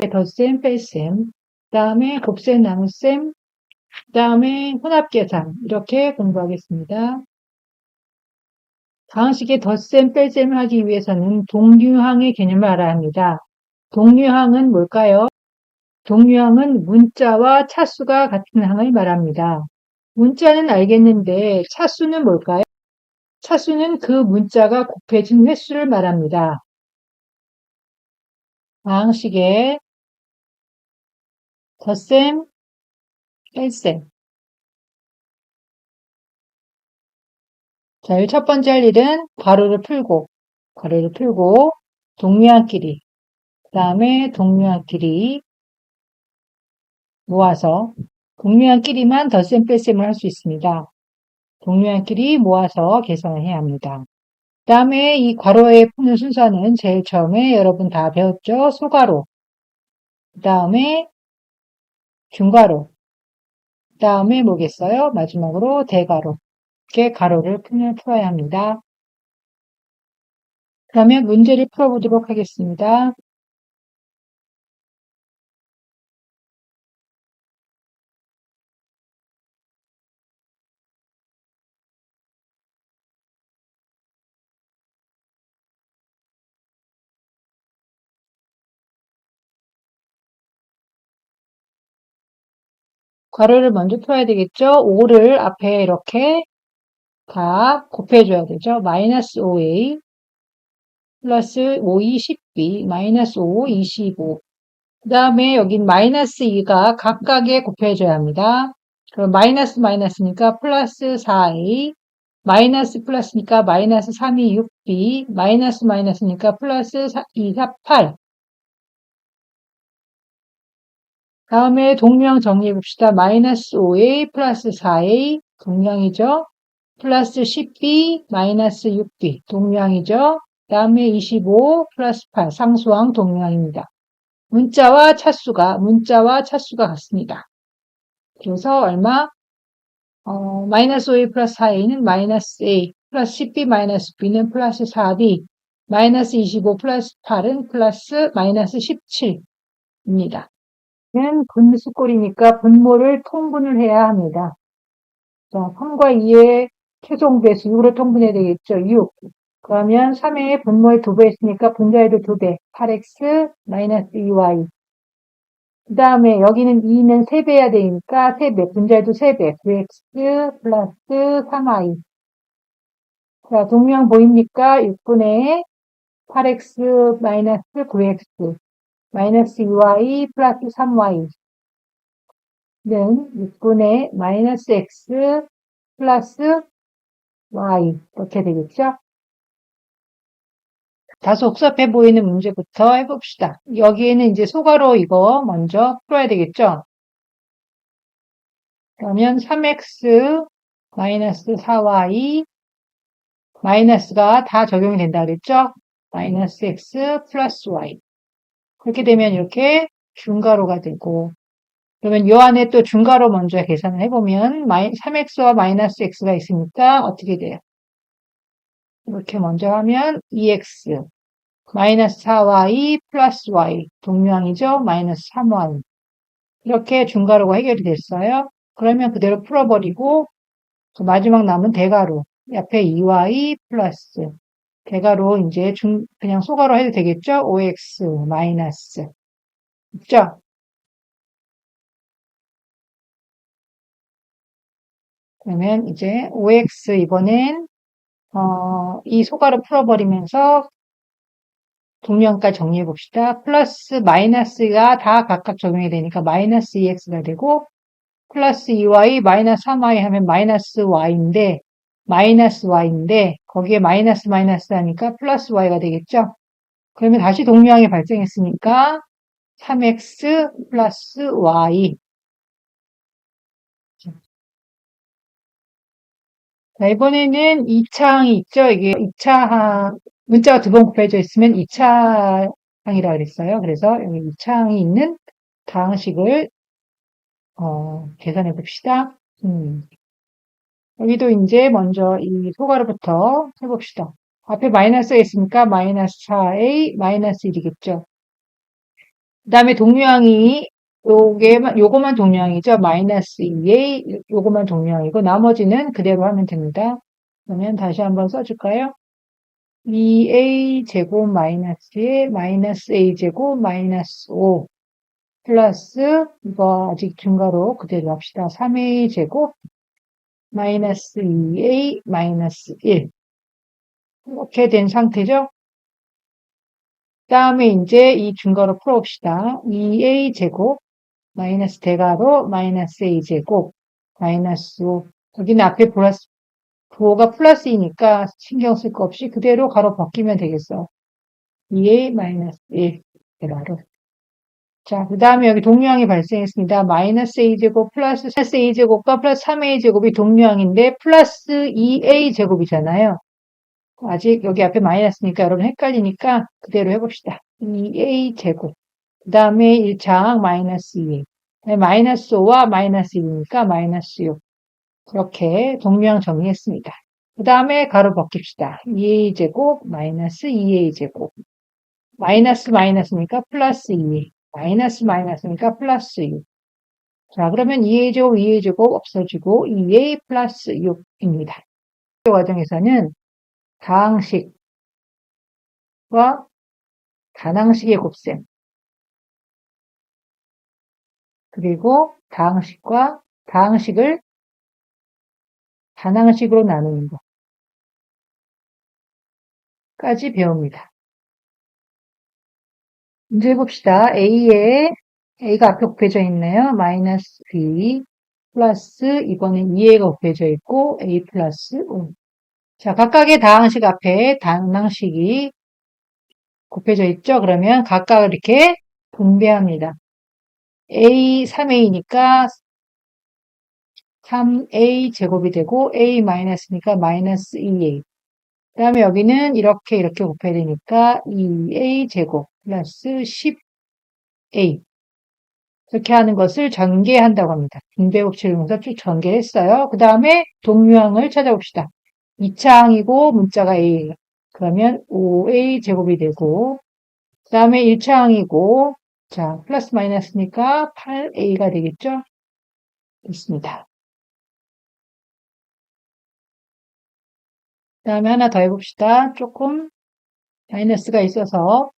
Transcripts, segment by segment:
덧셈, 뺄셈, 그 다음에 곱셈, 나눗셈, 그 다음에 혼합계산 이렇게 공부하겠습니다. 방식의 덧셈, 뺄셈을 하기 위해서는 동류항의 개념을 알아야 합니다. 동류항은 뭘까요? 동류항은 문자와 차수가 같은 항을 말합니다. 문자는 알겠는데 차수는 뭘까요? 차수는 그 문자가 곱해진 횟수를 말합니다. 방식의 덧셈, 뺄셈. 자, 첫 번째 할 일은 괄호를 풀고, 괄호를 풀고, 동류항끼리, 그 다음에 동류항끼리 모아서, 동류항끼리만 덧셈, 뺄셈을 할 수 있습니다. 동류항끼리 모아서 계산을 해야 합니다. 그 다음에 이 괄호에 푸는 순서는 제일 처음에 여러분 다 배웠죠? 소괄호. 그 다음에 중괄호. 그 다음에 뭐겠어요? 마지막으로 대괄호. 이렇게 괄호를 풀어야 합니다. 그러면 문제를 풀어보도록 하겠습니다. 괄호를 먼저 풀어야 되겠죠? 5를 앞에 이렇게 다 곱해줘야 되죠. 마이너스 5a 플러스 5e 10b 마이너스 5 25. 그 다음에 여긴 마이너스 2가 각각에 곱해줘야 합니다. 그럼 마이너스 마이너스니까 플러스 4a 마이너스 플러스니까 마이너스 3이 6b 마이너스 마이너스니까 플러스 2가 8 다음에 동량 정리해 봅시다. 마이너스 5a 플러스 4a 동량이죠. 플러스 10b 마이너스 6b 동량이죠. 다음에 25 플러스 8 상수항 동량입니다. 문자와 차수가 문자와 차수가 같습니다. 그래서 얼마? 어, 마이너스 5a 플러스 4a는 마이너스 a 플러스 10b 마이너스 b는 플러스 4b 마이너스 25 플러스 8은 플러스 마이너스 17입니다. 는 분수꼴이니까 분모를 통분을 해야 합니다. 자, 3과 2의 최종 배수 6으로 통분해야 되겠죠. 6. 그러면 3의 분모의 2배 있으니까 분자에도 2배. 8x 마이너스 2y. 그 다음에 여기는 2는 3배 해야 되니까 3배. 분자에도 3배. 9x 플러스 3y. 자, 동명 보입니까? 6분의 8x 마이너스 9x. 마이너스 2y 플러스 3y는 6분의 마이너스 x 플러스 y 이렇게 되겠죠? 다소 복잡해 보이는 문제부터 해봅시다. 여기에는 이제 소괄호 이거 먼저 풀어야 되겠죠? 그러면 3x 마이너스 4y 마이너스가 다 적용이 된다 그랬죠? 마이너스 x 플러스 y 그렇게 되면 이렇게 중괄호가 되고 그러면 이 안에 또 중괄호 먼저 계산을 해보면 3x와 마이너스 x가 있으니까 어떻게 돼요? 이렇게 먼저 하면 2x 마이너스 4y 플러스 y 동량이죠? 마이너스 3y 이렇게 중괄호가 해결이 됐어요. 그러면 그대로 풀어버리고 그 마지막 남은 대괄호 옆에 2y 플러스 대괄호 이제 중, 그냥 소괄호 해도 되겠죠? 5x 마이너스. 있죠? 그러면 이제 5x 이번엔 어, 이 소괄호 풀어버리면서 동량까지 정리해 봅시다. 플러스 마이너스가 다 각각 적용이 되니까 마이너스 2x가 되고 플러스 2y 마이너스 3y 하면 마이너스 y인데 마이너스 y인데 거기에 마이너스 마이너스 하니까 플러스 y가 되겠죠. 그러면 다시 동류항이 발생했으니까 3x 플러스 y 자, 이번에는 2차항이 있죠. 이게 2차항, 문자가 두 번 곱해져 있으면 2차항이라 그랬어요. 그래서 여기 2차항이 있는 다항식을 어, 계산해 봅시다. 음. 여기도 이제 먼저 이 소괄호부터 해봅시다. 앞에 마이너스가 있으니까 마이너스 4a 마이너스 1이겠죠. 그 다음에 동류항이 요게, 요거만 동류항이죠. 마이너스 2a, 요거만 동류항이고, 나머지는 그대로 하면 됩니다. 그러면 다시 한번 써줄까요? 2a 제곱 마이너스 에 마이너스 a 제곱 마이너스 5 플러스 이거 아직 증가로 그대로 합시다. 3a 제곱 마이너스 2a 마이너스 1 이렇게 된 상태죠. 다음에 이제 이 증거로 풀어봅시다. 2a 제곱 마이너스 대가로 마이너스 a 제곱 마이너스 5 여기는 앞에 플러스 부호가 플러스이니까 신경 쓸 거 없이 그대로 가로 바뀌면 되겠어. 2a 마이너스 1 대가로 자, 그 다음에 여기 동류항이 발생했습니다. 마이너스 a제곱 플러스 4a제곱과 플러스 3a제곱이 동류항인데 플러스 2a제곱이잖아요. 아직 여기 앞에 마이너스니까 여러분 헷갈리니까 그대로 해봅시다. 2a제곱 그 다음에 1차항 마이너스 2a 마이너스 5와 마이너스 1이니까 마이너스 6 그렇게 동류항 정리했습니다. 그 다음에 가로 벗깁시다. 2a제곱 마이너스 2a제곱 마이너스 마이너스니까 플러스 2a 마이너스 마이너스니까 플러스 6. 자, 그러면 2a 제곱, 2a 제곱 없어지고 2a 플러스 6입니다. 이 과정에서는 다항식과 단항식의 곱셈 그리고 다항식과 다항식을 단항식으로 나누는 것까지 배웁니다. 문제 봅시다. A에 A가 앞에 곱해져 있네요. 마이너스 B 플러스 이번엔 2A가 곱해져 있고 A 플러스 5. 자, 각각의 다항식 앞에 단항식이 곱해져 있죠. 그러면 각각 이렇게 분배합니다. A 3A니까 3A 제곱이 되고 A 마이너스니까 마이너스 2A. 그 다음에 여기는 이렇게 이렇게 곱해야 되니까 2A 제곱 플러스 10A 이렇게 하는 것을 전개한다고 합니다. 이용해서 쭉 전개했어요. 그 다음에 동류항을 찾아봅시다. 2차항이고 문자가 A예요. 그러면 5A 제곱이 되고 그 다음에 1차항이고 자 플러스 마이너스니까 8A가 되겠죠? 됐습니다. 그 다음에 하나 더 해봅시다. 조금 마이너스가 있어서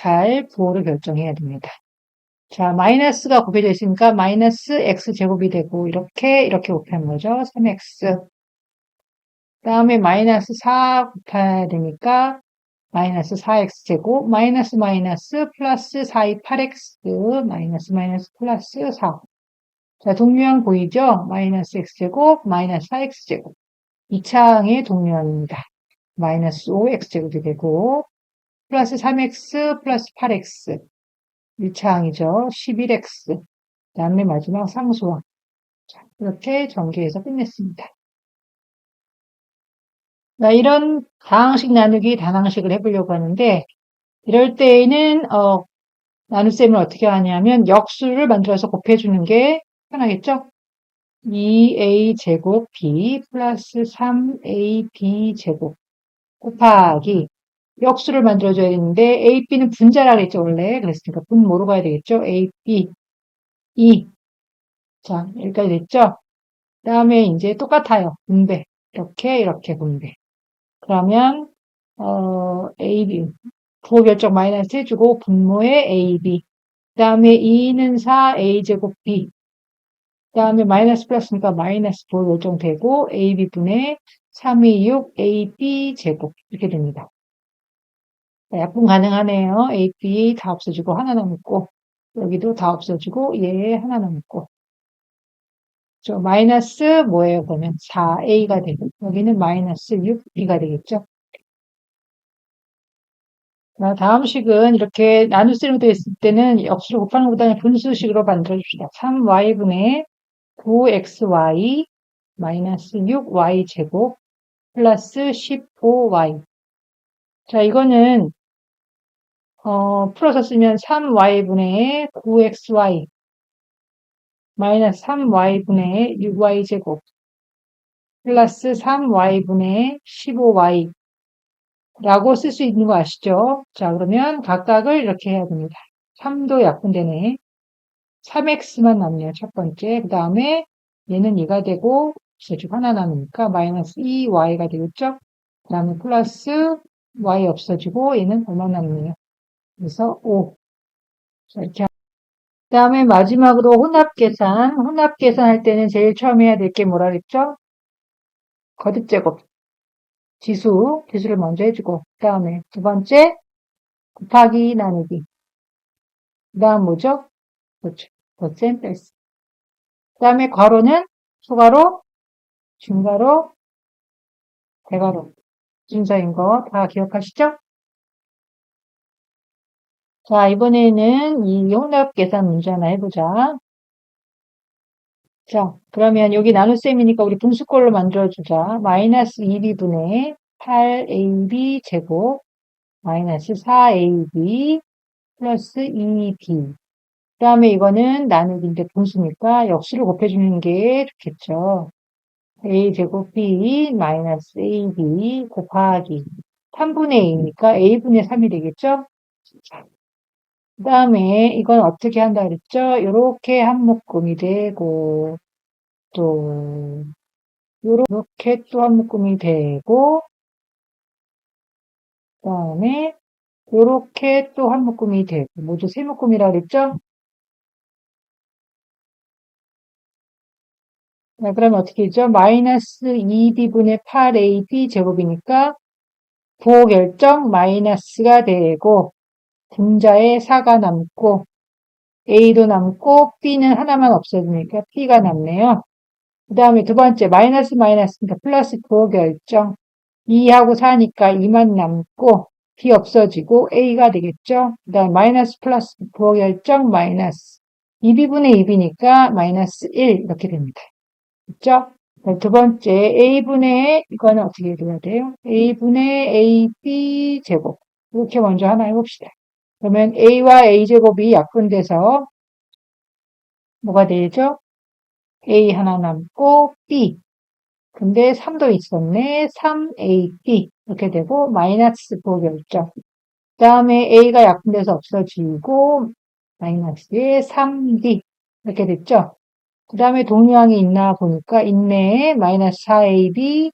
잘 부호를 결정해야 됩니다. 자, 마이너스가 곱해져 있으니까 마이너스 x제곱이 되고 이렇게 이렇게 곱하는 거죠. 3x 그 다음에 마이너스 4 곱해야 되니까 마이너스 4x제곱 마이너스 마이너스 플러스 4이 8x 마이너스 마이너스 플러스 4 자, 동류항 보이죠? 마이너스 x제곱 마이너스 4x제곱 2차항의 동류항입니다. 마이너스 5x제곱이 되고 플러스 3x 플러스 8x 1차항이죠. 11x 그 다음에 마지막 상수항 자, 이렇게 전개해서 끝냈습니다. 자, 이런 다항식 나누기 단항식을 해보려고 하는데 이럴 때에는 어, 나눗셈을 어떻게 하냐면 역수를 만들어서 곱해주는 게 편하겠죠? 2a 제곱 b 플러스 3ab 제곱 곱하기 역수를 만들어줘야 되는데 A, B는 분자라 그랬죠 원래. 그랬으니까 분모로 가야 되겠죠? A, B, E. 자 여기까지 됐죠? 그 다음에 이제 똑같아요. 분배. 이렇게 이렇게 분배. 그러면 어, A, B. 부호 결정 마이너스 해주고 분모에 A, B. 그 다음에 2는 4 A제곱 B. 그 다음에 마이너스 플러스니까 마이너스 부호 결정되고 AB분의 3, 2, 6 AB 제곱. 이렇게 됩니다. 약분 가능하네요. A, B 다 없어지고 하나 남고 여기도 다 없어지고 얘 하나 남고 저 마이너스 뭐예요? 그러면 4A가 되고 여기는 마이너스 6B가 되겠죠. 자, 다음 식은 이렇게 나눗셈으로 되어 있을 때는 역수로 곱하는 것보다는 분수식으로 만들어줍시다. 3y분의 9xy 마이너스 6y 제곱 플러스 15y 자 이거는 어, 풀어서 쓰면 3y분의 9xy 마이너스 3y분의 6y제곱 플러스 3y분의 15y 라고 쓸 수 있는 거 아시죠? 자, 그러면 각각을 이렇게 해야 됩니다. 3도 약분되네. 3x만 남네요. 첫 번째. 그 다음에 얘는 2가 되고, 없어지고 하나 남으니까 마이너스 2y가 되겠죠? 그 다음에 플러스 y 없어지고 얘는 얼마 남네요. 그래서 5. 자, 이렇게. 그 다음에 마지막으로 혼합 계산. 혼합 계산할 때는 제일 처음 해야 될 게 뭐라 그랬죠? 거듭 제곱. 지수, 지수를 먼저 해주고, 그 다음에 두 번째, 곱하기 나누기. 그 다음 뭐죠? 그렇죠. 더셈 뺄스. 그 다음에 괄호는 수괄호, 중괄호, 대괄호. 순서인 거 다 기억하시죠? 자, 이번에는 이 혼합 계산 문제 하나 해보자. 자, 그러면 여기 나눗셈이니까 우리 분수꼴로 만들어주자. 마이너스 2b분의 8ab 제곱 마이너스 4ab 플러스 2b 그 다음에 이거는 나누기인데 분수니까 역수를 곱해주는 게 좋겠죠. a 제곱 b 마이너스 ab 곱하기 3분의 a니까 a분의 3이 되겠죠? 그 다음에 이건 어떻게 한다 그랬죠? 이렇게 한 묶음이 되고 또 요렇게 또 한 묶음이 되고 그 다음에 요렇게 또 한 묶음이 되고 모두 세 묶음이라 그랬죠? 자, 그럼 어떻게 되죠? 마이너스 2b분의 8ab 제곱이니까 부호 결정 마이너스가 되고 분자에 4가 남고 a도 남고 b는 하나만 없어지니까 p가 남네요. 그 다음에 두 번째 마이너스 마이너스니까 플러스 부호 결정 2하고 4니까 2만 남고 b 없어지고 a가 되겠죠. 그 다음 마이너스 플러스 부호 결정 마이너스 2b분의 2b니까 마이너스 1 이렇게 됩니다. 그렇죠? 두 번째 a분의 이거는 어떻게 돼야 돼요? a분의 ab 제곱 이렇게 먼저 하나 해봅시다. 그러면 a와 a제곱이 약분돼서 뭐가 되죠? a 하나 남고 b 근데 3도 있었네. 3ab 이렇게 되고 마이너스 부결정 그 다음에 a가 약분돼서 없어지고 마이너스에 3d 이렇게 됐죠. 그 다음에 동유항이 있나 보니까 있네. 마이너스 4ab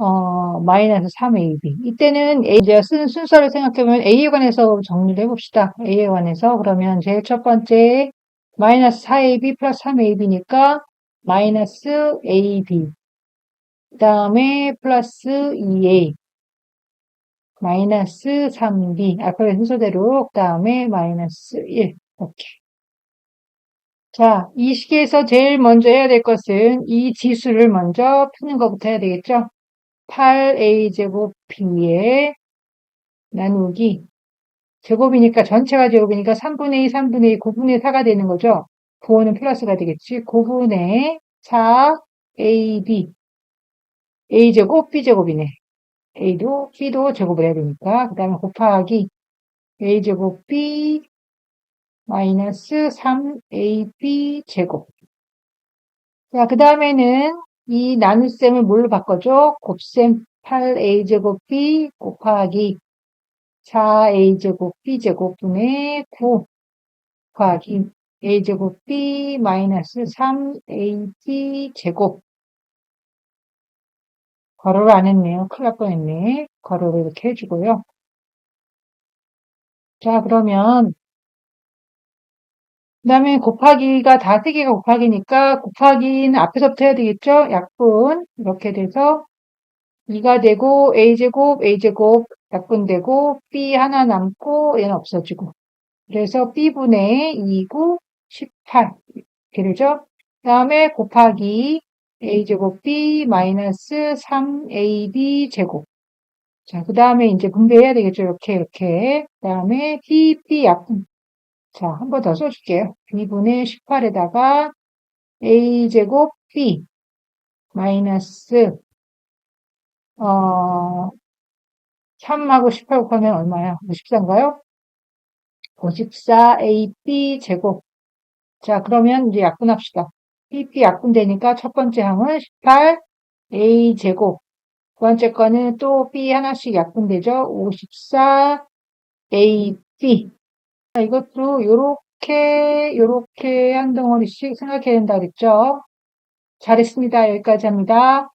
어, 마이너스 3ab. 이때는 A, 제가 쓰는 순서를 생각해보면 A에 관해서 정리를 해봅시다. A에 관해서. 그러면 제일 첫 번째, 마이너스 4ab 플러스 3ab니까, 마이너스 ab. 그 다음에 플러스 2a. 마이너스 3b. 알파벳 순서대로. 그 다음에 마이너스 1. 이렇게. 자, 이 시기에서 제일 먼저 해야 될 것은 이 지수를 먼저 푸는 것부터 해야 되겠죠? 8a제곱 b에 나누기 제곱이니까 전체가 제곱이니까 3분의 2, 3분의 2, 9분의 4가 되는 거죠. 부호는 플러스가 되겠지. 9분의 4 ab a제곱 b제곱이네. a도 b도 제곱을 해야 되니까 그 다음에 곱하기 a제곱 b 마이너스 3ab 제곱 자, 그 다음에는 이 나눗셈을 뭘로 바꿔줘? 곱셈 8a제곱 b 곱하기 4a제곱 b제곱 분의 9 곱하기 a제곱 b 마이너스 3ab 제곱 괄호를 안 했네요. 큰일 날 뻔했네. 괄호를 이렇게 해주고요. 자 그러면 그 다음에 곱하기가 다 세 개가 곱하기니까 곱하기는 앞에서부터 해야 되겠죠? 약분 이렇게 돼서 2가 되고 a제곱 a제곱 약분되고 b 하나 남고 얘는 없어지고 그래서 b분의 2구 18 이렇게 되죠? 그 다음에 곱하기 a제곱 b 마이너스 3ab 제곱 자, 그 다음에 이제 분배해야 되겠죠. 이렇게, 이렇게. 그 다음에 b, b 약분. 자, 한 번 더 써줄게요. b분의 18에다가 a제곱 b 마이너스 어 3하고 18 곱하면 얼마야? 54인가요? 54ab 제곱 자, 그러면 이제 약분합시다. pp 약분되니까 첫 번째 항은 18 a 제곱 번째 거는 또 B 하나씩 약분되죠. 54 A, B. 자, 이것도 요렇게 요렇게 한 덩어리씩 생각해야 된다 그랬죠. 잘했습니다. 여기까지 합니다.